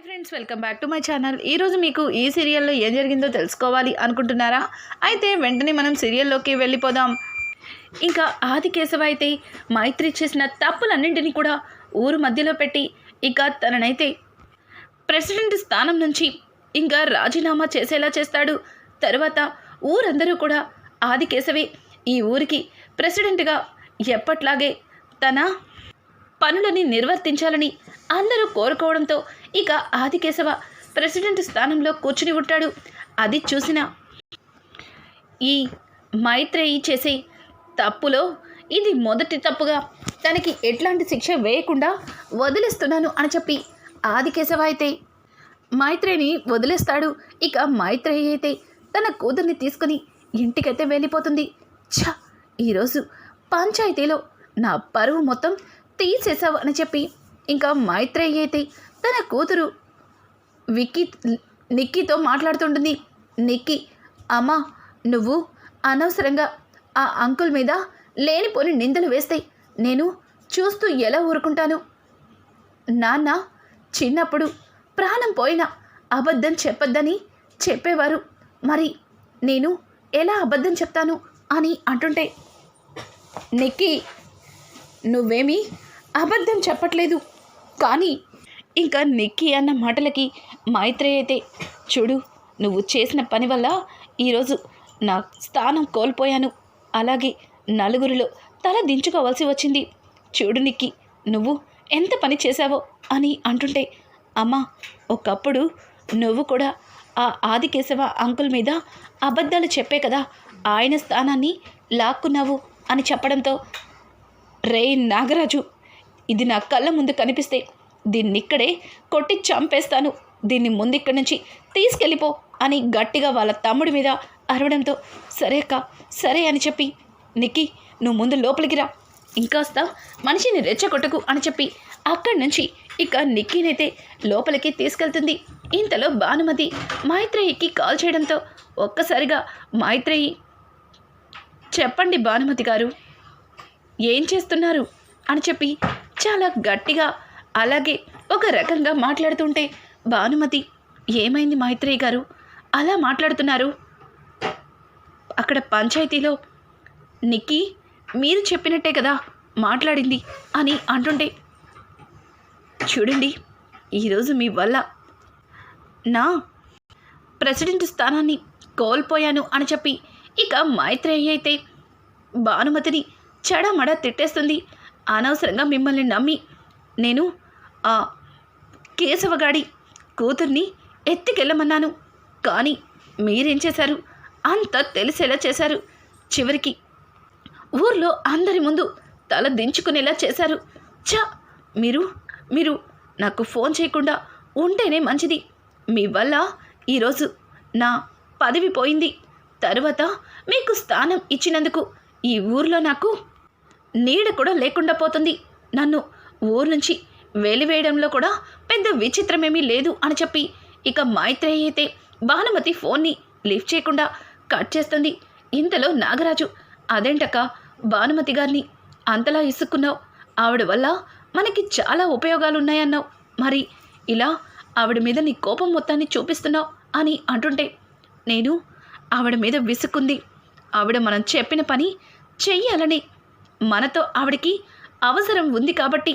Hi friends welcome back to my channel. ఈరోజు మీకు ఈ సీరియల్లో ఏం జరిగిందో తెలుసుకోవాలి అనుకుంటున్నారా? అయితే వెంటనే మనం సీరియల్లోకి వెళ్ళిపోదాం. ఇంకా ఆది కేశవ అయితే మైత్రి చేసిన తప్పులన్నింటినీ కూడా ఊరు మధ్యలో పెట్టి ఇక తననైతే ప్రెసిడెంట్ స్థానం నుంచి ఇంకా రాజీనామా చేసేలా చేస్తాడు. తర్వాత ఊరందరూ కూడా ఆది కేశవే ఈ ఊరికి ప్రెసిడెంట్గా ఎప్పట్లాగే తన పనులని నిర్వర్తించాలని అందరూ కోరుకోవడంతో ఇక ఆదికేశవ ప్రెసిడెంట్ స్థానంలో కూర్చుని ఉంటాడు. అది చూసిన ఈ మైత్రేయి చేసే తప్పులో ఇది మొదటి తప్పుగా తనకి ఎట్లాంటి శిక్ష వేయకుండా వదిలేస్తున్నాను అని చెప్పి ఆదికేశవ అయితే మైత్రేయిని వదిలేస్తాడు. ఇక మైత్రేయి అయితే తన కూతుర్ని తీసుకుని ఇంటికైతే వెళ్ళిపోతుంది. ఛ! ఈరోజు పంచాయతీలో నా పరువు మొత్తం తీసేసావు అని చెప్పి ఇంకా మైత్రేయి అయితే తన కూతురు విక్కీ నిక్కీతో మాట్లాడుతుంటుంది. నిక్కీ అమ్మా నువ్వు అనవసరంగా ఆ అంకుల్ మీద లేనిపోని నిందలు వేస్తే నేను చూస్తూ ఎలా ఊరుకుంటాను? నాన్న చిన్నప్పుడు ప్రాణం పోయినా అబద్ధం చెప్పొద్దని చెప్పేవారు. మరి నేను ఎలా అబద్ధం చెప్తాను అని అంటుంటే నిక్కి నువ్వేమీ అబద్ధం చెప్పట్లేదు. కానీ ఇంకా నిక్కి అన్న మాటలకి మైత్రే అయితే చూడు నువ్వు చేసిన పని వల్ల ఈరోజు నా స్థానం కోల్పోయాను. అలాగే నలుగురిలో తల దించుకోవాల్సి వచ్చింది. చూడు నిక్కి నువ్వు ఎంత పని చేశావో అని అంటుంటే అమ్మా ఒకప్పుడు నువ్వు కూడా ఆ ఆదికేశవ అంకుల్ మీద అబద్ధాలు చెప్పే కదా ఆయన స్థానాన్ని లాక్కున్నావు అని చెప్పడంతో రే నాగరాజు ఇది నా కళ్ళ ముందు కనిపిస్తే దీన్ని ఇక్కడే కొట్టి చంపేస్తాను. దీన్ని ముందిక్కడి నుంచి తీసుకెళ్ళిపో అని గట్టిగా వాళ్ళ తమ్ముడి మీద అరవడంతో సరే అక్క సరే అని చెప్పి నిక్కి నువ్వు ముందు లోపలికి రా. ఇంకాస్త మనిషిని రెచ్చగొట్టకు అని చెప్పి అక్కడి నుంచి ఇక నిక్కీనైతే లోపలికి తీసుకెళ్తుంది. ఇంతలో భానుమతి మైత్రేయికి కాల్ చేయడంతో ఒక్కసారిగా మైత్రేయి చెప్పండి భానుమతి గారు ఏం చేస్తున్నారు? అని చెప్పి చాలా గట్టిగా అలాగే ఒక రకంగా మాట్లాడుతుంటే భానుమతి ఏమైంది మైత్రేయి గారు? అలా మాట్లాడుతున్నారు. అక్కడ పంచాయతీలో నిక్కి మీరు చెప్పినట్టే కదా మాట్లాడింది అని అంటుంటే చూడండి ఈరోజు మీ వల్ల నా ప్రెసిడెంట్ స్థానాన్ని కోల్పోయాను అని చెప్పి ఇక మైత్రేయి అయితే భానుమతిని చెడమడ తిట్టేస్తుంది. అనవసరంగా మిమ్మల్ని నమ్మి నేను ఆ కేశవగాడి కూతుర్ని ఎత్తికెళ్ళమన్నాను. కానీ మీరేం చేశారు? అంత తెలిసేలా చేశారు. చివరికి ఊర్లో అందరి ముందు తల దించుకునేలా చేశారు. చా మీరు మీరు నాకు ఫోన్ చేయకుండా ఉంటేనే మంచిది. మీ వల్ల ఈరోజు నా పదవి పోయింది. తరువాత మీకు స్థానం ఇచ్చినందుకు ఈ ఊర్లో నాకు నీడ కూడా లేకుండా పోతుంది. నన్ను ఊరు నుంచి వెలివేయడంలో కూడా పెద్ద విచిత్రమేమీ లేదు అని చెప్పి ఇక మైత్రేయి అయితే భానుమతి ఫోన్ని లిఫ్ట్ చేయకుండా కట్ చేస్తుంది. ఇంతలో నాగరాజు అదేంటక్క భానుమతి గారిని అంతలా ఇసుక్కున్నావు? ఆవిడ వల్ల మనకి చాలా ఉపయోగాలు ఉన్నాయన్నావు మరి ఇలా ఆవిడ మీద నీ కోపం మొత్తాన్ని చూపిస్తున్నావు? అని అంటుంటే నేను ఆవిడ మీద విసుక్కుంది. ఆవిడ మనం చెప్పిన పని చెయ్యాలని మనతో ఆవిడకి అవసరం ఉంది కాబట్టి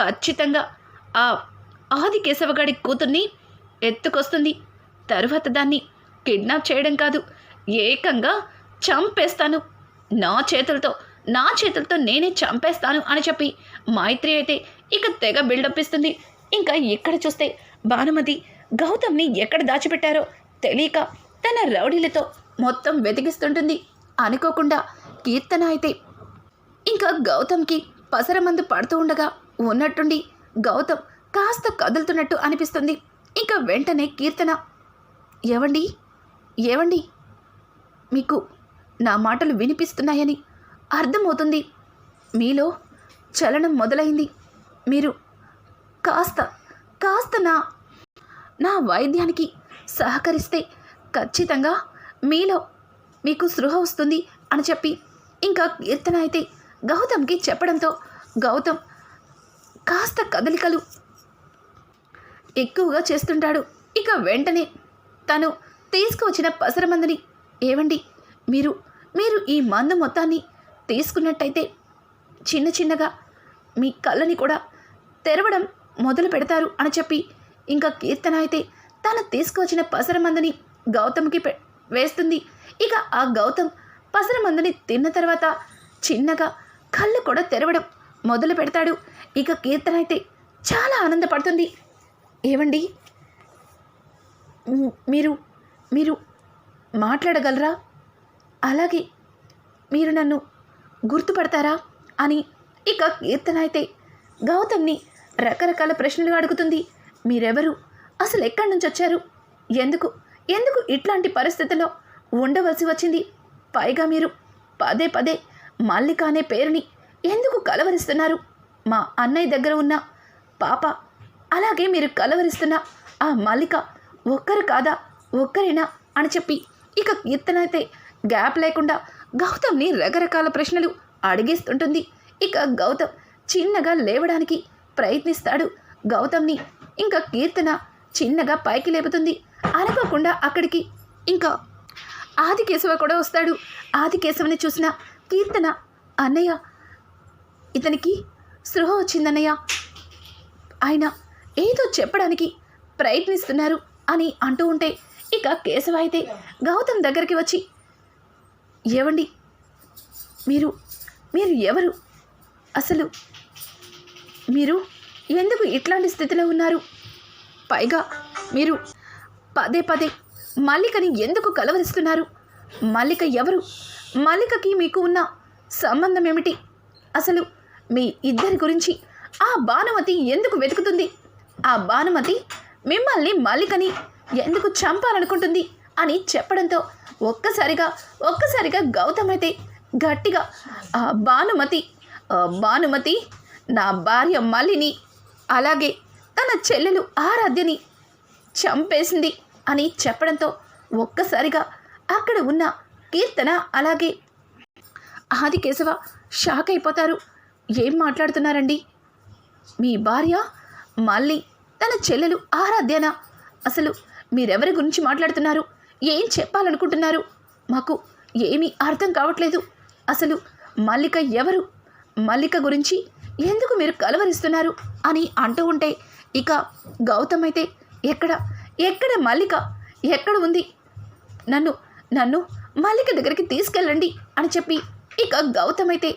ఖచ్చితంగా ఆ ఆది కేశవగాడి కూతుర్ని ఎత్తుకొస్తుంది. తరువాత దాన్ని కిడ్నాప్ చేయడం కాదు ఏకంగా చంపేస్తాను. నా చేతులతో నా చేతులతో నేనే చంపేస్తాను అని చెప్పి మైత్రి అయితే ఇక తెగ బిల్డప్ ఇస్తుంది. ఇంకా ఇక్కడ చూస్తే భానుమతి గౌతమ్ని ఎక్కడ దాచిపెట్టారో తెలియక తన రౌడీలతో మొత్తం వెతికిస్తుంటుంది. అనుకోకుండా కీర్తన అయితే ఇంకా గౌతమ్కి పసరమందు పడుతూ ఉండగా ఉన్నట్టుండి గౌతమ్ కాస్త కదులుతున్నట్టు అనిపిస్తుంది. ఇంకా వెంటనే కీర్తన ఏవండి? ఏవండి? మీకు నా మాటలు వినిపిస్తున్నాయని అర్థమవుతుంది. మీలో చలనం మొదలైంది. మీరు కాస్త కాస్త నా నా వైద్యానికి సహకరిస్తే ఖచ్చితంగా మీలో మీకు సృహ వస్తుంది అని చెప్పి ఇంకా కీర్తన అయితే గౌతమ్కి చెప్పడంతో గౌతమ్ కాస్త కదలికలు ఎక్కువగా చేస్తుంటాడు. ఇక వెంటనే తను తీసుకువచ్చిన పసర మందుని ఏవండి? మీరు మీరు ఈ మందు మొత్తాన్ని తీసుకున్నట్టయితే చిన్న చిన్నగా మీ కళ్ళని కూడా తెరవడం మొదలు పెడతారు అని చెప్పి ఇంకా కీర్తన అయితే తను తీసుకువచ్చిన పసర మందుని గౌతమ్కి పె వేస్తుంది. ఇక ఆ గౌతమ్ పసర మందుని తిన్న తర్వాత చిన్నగా కళ్ళు కూడా తెరవడం మొదలు పెడతాడు. ఇక కీర్తన అయితే చాలా ఆనందపడుతుంది. ఏవండి మీరు మీరు మాట్లాడగలరా? అలాగే మీరు నన్ను గుర్తుపడతారా? అని ఇక కీర్తన అయితే గౌతమ్ని రకరకాల ప్రశ్నలు అడుగుతుంది. మీరెవరు? అసలు ఎక్కడి నుంచి వచ్చారు? ఎందుకు ఎందుకు ఇట్లాంటి పరిస్థితుల్లో ఉండవలసి వచ్చింది? పైగా మీరు పదే పదే మల్లిక అనే పేరుని ఎందుకు కలవరిస్తున్నారు? మా అన్నయ్య దగ్గర ఉన్న పాప అలాగే మీరు కలవరిస్తున్న ఆ మల్లిక ఒక్కరు కాదా? ఒక్కరేనా? అని చెప్పి ఇక కీర్తన అయితే గ్యాప్ లేకుండా గౌతమ్ని రకరకాల ప్రశ్నలు అడిగేస్తుంటుంది. ఇక గౌతమ్ చిన్నగా లేవడానికి ప్రయత్నిస్తాడు. గౌతమ్ని ఇంకా కీర్తన చిన్నగా పైకి లేపుతుంది. అనుకోకుండా అక్కడికి ఇంకా ఆదికేశవ కూడా వస్తాడు. ఆదికేశవని చూసిన కీర్తన. అన్నయ్య ఇతనికి స్పృహ వచ్చిందన్నయ్య. ఆయన ఏదో చెప్పడానికి ప్రయత్నిస్తున్నారు అని అంటూ ఉంటే ఇక కేశవ అయితే గౌతమ్ దగ్గరికి వచ్చి ఏవండి? మీరు మీరు ఎవరు? అసలు మీరు ఎందుకు ఇట్లాంటి స్థితిలో ఉన్నారు? పైగా మీరు పదే పదే మల్లికని ఎందుకు కలవరిస్తున్నారు? మల్లిక ఎవరు? మల్లికకి మీకు ఉన్న సంబంధం ఏమిటి? అసలు మీ ఇద్దరి గురించి ఆ భానుమతి ఎందుకు వెతుకుతుంది? ఆ భానుమతి మిమ్మల్ని మల్లికని ఎందుకు చంపాలనుకుంటుంది అని చెప్పడంతో ఒక్కసారిగా ఒక్కసారిగా గౌతమ్ అయితే గట్టిగా ఆ భానుమతి భానుమతి నా భార్య మల్లిని అలాగే తన చెల్లెలు ఆరాధ్యని చంపేసింది అని చెప్పడంతో ఒక్కసారిగా అక్కడ ఉన్న కీర్తన అలాగే. ఆది కేశవ షాక్ అయిపోతారు. ఏం మాట్లాడుతున్నారండి? మీ భార్య మళ్ళీ తన చెల్లెలు ఆరాధ్యన? అసలు మీరెవరి గురించి మాట్లాడుతున్నారు? ఏం చెప్పాలనుకుంటున్నారు? మాకు ఏమీ అర్థం కావట్లేదు. అసలు మల్లిక ఎవరు? మల్లిక గురించి ఎందుకు మీరు కలవరిస్తున్నారు? అని అంటూ ఉంటే ఇక గౌతమ్ అయితే ఎక్కడ? ఎక్కడ మల్లిక? ఎక్కడ ఉంది? నన్ను నన్ను మల్లిక దగ్గరికి తీసుకెళ్ళండి అని చెప్పి ఇక గౌతమ్ అయితే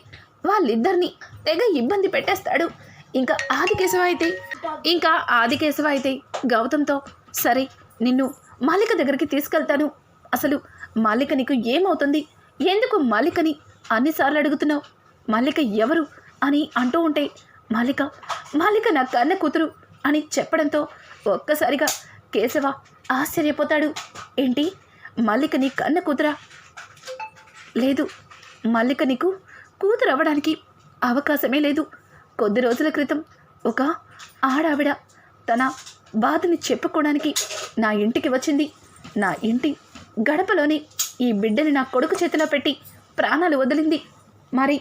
వాళ్ళిద్దరిని తెగ ఇబ్బంది పెట్టేస్తాడు. ఇంకా ఆదికేశవ అయితే ఇంకా ఆదికేశవ అయితే గౌతమ్తో సరే నిన్ను మల్లిక దగ్గరికి తీసుకెళ్తాను. అసలు మల్లిక నీకు ఏమవుతుంది? ఎందుకు మల్లికని అన్నిసార్లు అడుగుతున్నావు? మల్లిక ఎవరు అని అంటూ ఉంటే మల్లిక మల్లిక నా కన్న కూతురు అని చెప్పడంతో ఒక్కసారిగా కేశవ ఆశ్చర్యపోతాడు. ఏంటి? మల్లిక నీ కన్న కూతురా? లేదు మల్లిక నీకు కూతురు అవ్వడానికి అవకాశమే లేదు. కొద్ది రోజుల క్రితం ఒక ఆడావిడ తన బాధని చెప్పుకోవడానికి నా ఇంటికి వచ్చింది. నా ఇంటి గడపలోని ఈ బిడ్డని నా కొడుకు చేతిలో పెట్టి ప్రాణాలు వదిలింది. మరి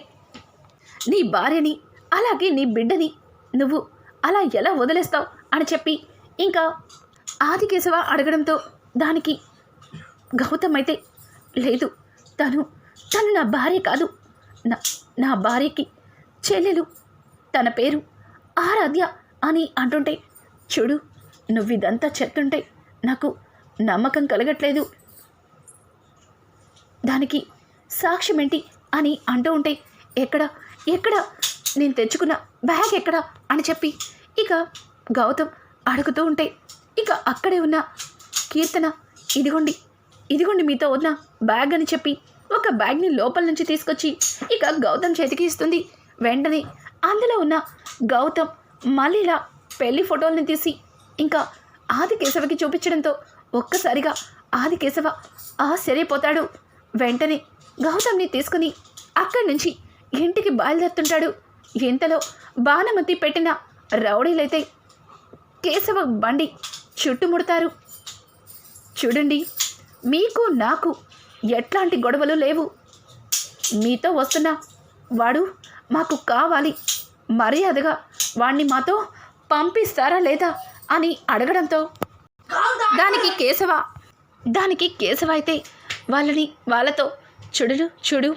నీ భార్యని అలాగే నీ బిడ్డని నువ్వు అలా ఎలా వదిలేస్తావు అని చెప్పి ఇంకా ఆదికేశవ అడగడంతో దానికి గౌతమ్ అయితే లేదు. తను తను నా భార్య కాదు. నా నా భార్యకి చెల్లెలు. తన పేరు ఆరాధ్య అని అంటుంటే చూడు నువ్వు ఇదంతా చెప్తుంటే నాకు నమ్మకం కలగట్లేదు. దానికి సాక్ష్యం ఏంటి అని అంటూ ఉంటే ఎక్కడ ఎక్కడ? నేను తెచ్చుకున్న బ్యాగ్ ఎక్కడ? అని చెప్పి ఇక గౌతమ్ అడుగుతూ ఉంటే ఇక అక్కడే ఉన్న కీర్తన ఇదిగోండి ఇదిగోండి మీతో ఉన్న బ్యాగ్ అని చెప్పి ఒక బ్యాగ్ని లోపల నుంచి తీసుకొచ్చి ఇక గౌతమ్ చేతికి ఇస్తుంది. వెంటనే అందులో ఉన్న గౌతమ్ మళ్ళీలా పెళ్ళి ఫోటోల్ని తీసి ఇంకా ఆది కేశవకి చూపించడంతో ఒక్కసారిగా ఆది కేశవ ఆశ్చర్యపోతాడు. వెంటనే గౌతమ్ని తీసుకుని అక్కడి నుంచి ఇంటికి బయలుదేరుతుంటాడు. ఇంతలో బాణమతి పెట్టిన రౌడీలైతే కేశవ బండి చుట్టుముడతారు. చూడండి మీకు నాకు ఎట్లాంటి గొడవలు లేవు. మీతో వస్తున్నా వాడు మాకు కావాలి. మర్యాదగా వాణ్ణి మాతో పంపిస్తారా లేదా అని అడగడంతో దానికి కేశవ దానికి కేశవ అయితే వాళ్ళని వాళ్ళతో చూడు చూడు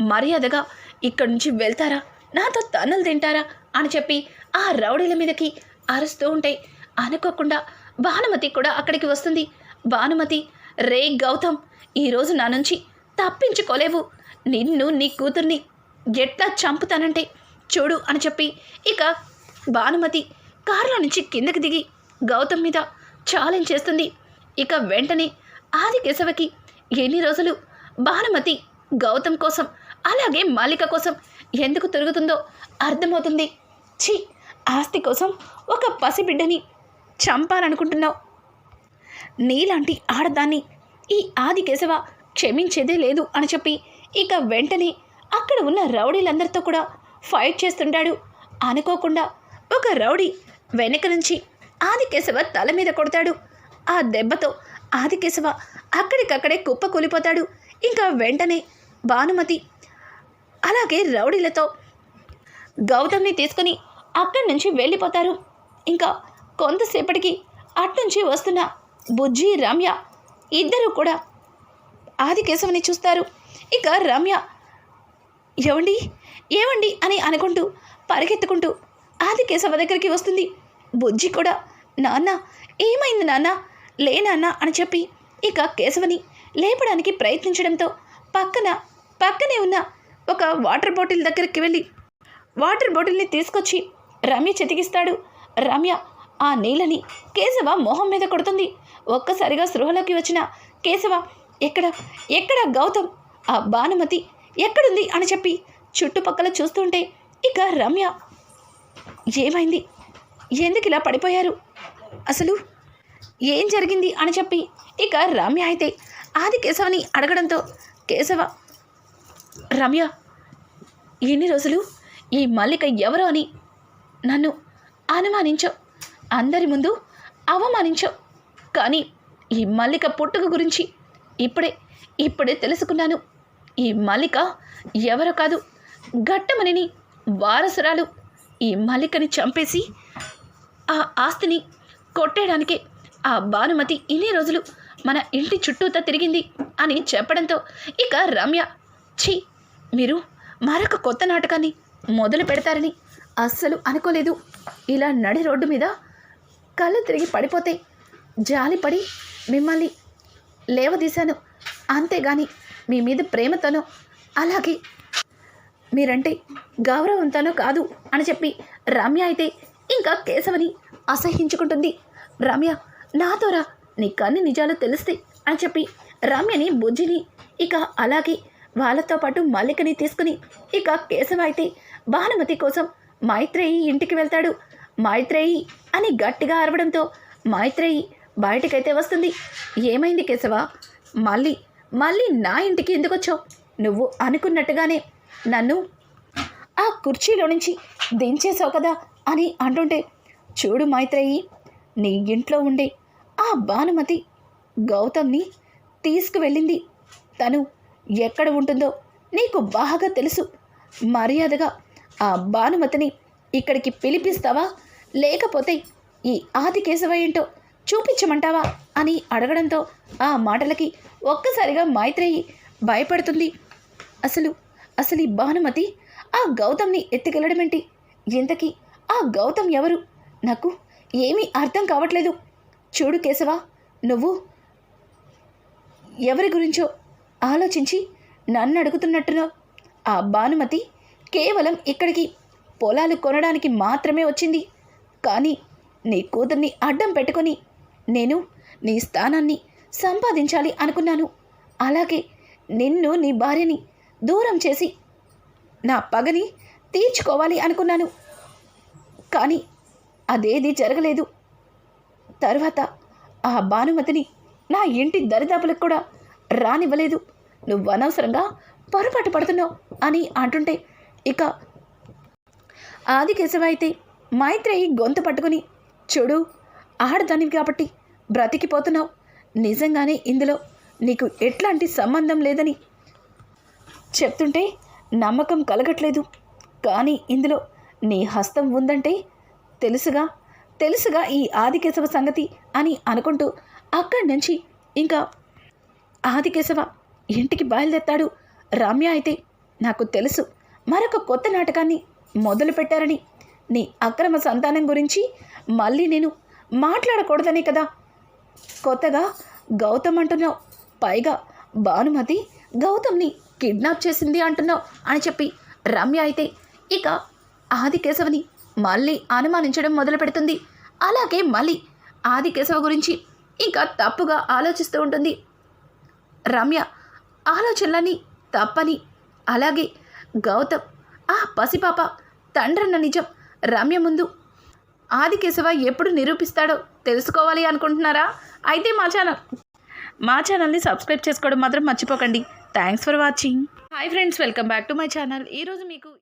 మర్యాదగా ఇక్కడి నుంచి వెళ్తారా? నాతో తన్నులు తింటారా? అని చెప్పి ఆ రౌడీల మీదకి అరుస్తూ ఉంటే అనుకోకుండా భానుమతి కూడా అక్కడికి వస్తుంది. భానుమతి రే గౌతమ్ ఈరోజు నా నుంచి తప్పించుకోలేవు. నిన్ను నీ కూతుర్ని ఎట్లా చంపుతానంటే చూడు అని చెప్పి ఇక భానుమతి కారులో నుంచి కిందకి దిగి గౌతమ్ మీద ఛాలెంజ్ చేస్తుంది. ఇక వెంటనే ఆది కేశవకి ఎన్ని రోజులు భానుమతి గౌతమ్ కోసం అలాగే మాలిక కోసం ఎందుకు తిరుగుతుందో అర్థమవుతుంది. ఛీ ఆస్తి కోసం ఒక పసిబిడ్డని చంపాలనుకుంటున్నావు. నీలాంటి ఆడదాన్ని ఈ ఆది కేశవ క్షమించేదే లేదు అని చెప్పి ఇక వెంటనే అక్కడ ఉన్న రౌడీలందరితో కూడా ఫైట్ చేస్తుంటాడు. అనుకోకుండా ఒక రౌడీ వెనక నుంచి ఆదికేశవ తల మీద కొడతాడు. ఆ దెబ్బతో ఆదికేశవ అక్కడికక్కడే కుప్ప కూలిపోతాడు. ఇంకా వెంటనే భానుమతి అలాగే రౌడీలతో గౌతమ్ని తీసుకుని అక్కడి నుంచి వెళ్ళిపోతారు. ఇంకా కొంతసేపటికి అట్నుంచి వస్తున్న బుజ్జి రమ్య ఇద్దరు కూడా ఆదికేశవని చూస్తారు. ఇక రమ్య ఏవండి? ఏవండి? అని అనుకుంటూ పరిగెత్తుకుంటూ ఆదికేశవ దగ్గరికి వస్తుంది. బుజ్జి కూడా నాన్న ఏమైంది నాన్న? లే నాన్న అని చెప్పి ఇక కేశవని లేపడానికి ప్రయత్నించడంతో పక్కన పక్కనే ఉన్న ఒక వాటర్ బాటిల్ దగ్గరికి వెళ్ళి వాటర్ బాటిల్ని తీసుకొచ్చి రమ్య చెతికిస్తాడు. రమ్య ఆ నీళ్ళని కేశవ మొహం మీద కొడుతుంది. ఒక్కసారిగా స్పృహలోకి వచ్చిన కేశవ ఎక్కడ ఎక్కడ గౌతమ్? ఆ భానుమతి ఎక్కడుంది? అని చెప్పి చుట్టుపక్కల చూస్తుంటే ఇక రమ్య ఏమైంది? ఎందుకు ఇలా పడిపోయారు? అసలు ఏం జరిగింది? అని చెప్పి ఇక రమ్య అయితే ఆది కేశవని అడగడంతో కేశవ రమ్య ఎన్ని రోజులు ఈ మల్లిక ఎవరో అని నన్ను అనుమానించో. అందరి ముందు అవమానించో. కానీ ఈ మల్లిక పుట్టుక గురించి ఇప్పుడే ఇప్పుడే తెలుసుకున్నాను. ఈ మల్లిక ఎవరో కాదు గట్టమనిని వారసురాలు. ఈ మల్లికని చంపేసి ఆ ఆస్తిని కొట్టేయడానికే ఆ భానుమతి ఇన్ని రోజులు మన ఇంటి చుట్టూతా తిరిగింది అని చెప్పడంతో ఇక రమ్య ఛీ మీరు మరొక కొత్త నాటకాన్ని మొదలు పెడతారని అస్సలు అనుకోలేదు. ఇలా నడి రోడ్డు మీద కళ్ళు తిరిగి పడిపోతే జాలిపడి మిమ్మల్ని లేవదీశాను. అంతేగాని మీ మీద ప్రేమతోనో అలాగే మీరంటే గౌరవంతోనో కాదు అని చెప్పి రమ్య అయితే ఇంకా కేశవని అసహించుకుంటుంది. రమ్య నాతోరా నీ కన్ని నిజాలు తెలిస్తే అని చెప్పి రమ్యని బుజ్జిని ఇక అలాగే వాళ్ళతో పాటు మల్లికని తీసుకుని ఇక కేశవ అయితే భానుమతి కోసం మైత్రేయి ఇంటికి వెళ్తాడు. మైత్రేయి అని గట్టిగా అరవడంతో మైత్రేయి బయటికైతే వస్తుంది. ఏమైంది కేశవ? మళ్ళీ మళ్ళీ నా ఇంటికి ఎందుకు వచ్చావు నువ్వు అనుకున్నట్టుగానే నన్ను ఆ కుర్చీలో నుంచి దించేసావు కదా అని అంటుంటే చూడు మైత్రేయి నీ ఇంట్లో ఉండే ఆ భానుమతి గౌతమ్ని తీసుకువెళ్ళింది. తను ఎక్కడ ఉంటుందో నీకు బాగా తెలుసు. మర్యాదగా ఆ భానుమతిని ఇక్కడికి పిలిపిస్తావా? లేకపోతే ఈ ఆది కేశవ ఏంటో చూపించమంటావా అని అడగడంతో ఆ మాటలకి ఒక్కసారిగా మైత్రేయి భయపడుతుంది. అసలు అసలు ఈ భానుమతి ఆ గౌతమ్ని ఎత్తుకెళ్ళడమేంటి? ఇంతకీ ఆ గౌతమ్ ఎవరు? నాకు ఏమీ అర్థం కావట్లేదు. చూడు కేశవ నువ్వు ఎవరి గురించో ఆలోచించి నన్ను అడుగుతున్నట్టున్నావు. ఆ భానుమతి కేవలం ఇక్కడికి పొలాలు కొనడానికి మాత్రమే వచ్చింది. కానీ నీ కూతుర్ని అడ్డం పెట్టుకొని నేను నీ స్థానాన్ని సంపాదించాలి అనుకున్నాను. అలాగే నిన్ను నీ భార్యని దూరం చేసి నా పగని తీర్చుకోవాలి అనుకున్నాను. కానీ అదేది జరగలేదు. తర్వాత ఆ భానుమతిని నా ఇంటి దరిదాపులకు కూడా రానివ్వలేదు. నువ్వు అనవసరంగా పొరపాటు పడుతున్నావు అని అంటుంటే ఇక ఆది కేశవ అయితే మైత్రేయి గొంతు పట్టుకుని చూడు ఆడదానివి కాబట్టి బ్రతికిపోతున్నావు. నిజంగానే ఇందులో నీకు ఎట్లాంటి సంబంధం లేదని చెప్తుంటే నమ్మకం కలగట్లేదు. కానీ ఇందులో నీ హస్తం ఉందంటే తెలుసుగా తెలుసుగా ఈ ఆదికేశవ సంగతి అని అనుకుంటూ అక్కడి నుంచి ఇంకా ఆదికేశవ ఇంటికి బయలుదేరతాడు రమ్య అయితే. నాకు తెలుసు మరొక కొత్త నాటకాన్ని మొదలు పెట్టారని. నీ అక్రమ సంతానం గురించి మళ్ళీ నేను మాట్లాడకూడదనే కదా. కొత్తగా గౌతమ్ అంటున్నావు. పైగా భానుమతి గౌతమ్ని కిడ్నాప్ చేసింది అంటున్నావు అని చెప్పి రమ్య అయితే ఇక ఆదికేశవని మళ్ళీ అనుమానించడం మొదలు పెడుతుంది అలాగే మళ్ళీ ఆదికేశవ గురించి ఇంకా తప్పుగా ఆలోచిస్తూ ఉంటుంది. రమ్య ఆలోచనలని తప్పని. అలాగే గౌతమ్ ఆ పసిపాప తండ్రన్న నిజం రమ్య ముందు ఆదికేశవ ఎప్పుడు నిరూపిస్తాడో తెలుసుకోవాలి అనుకుంటున్నారా? అయితే మా ఛానల్ మా ఛానల్ని సబ్స్క్రైబ్ చేసుకోవడం మాత్రం మర్చిపోకండి. Thanks for watching hi friends welcome back to my channel ఈరోజు మీకు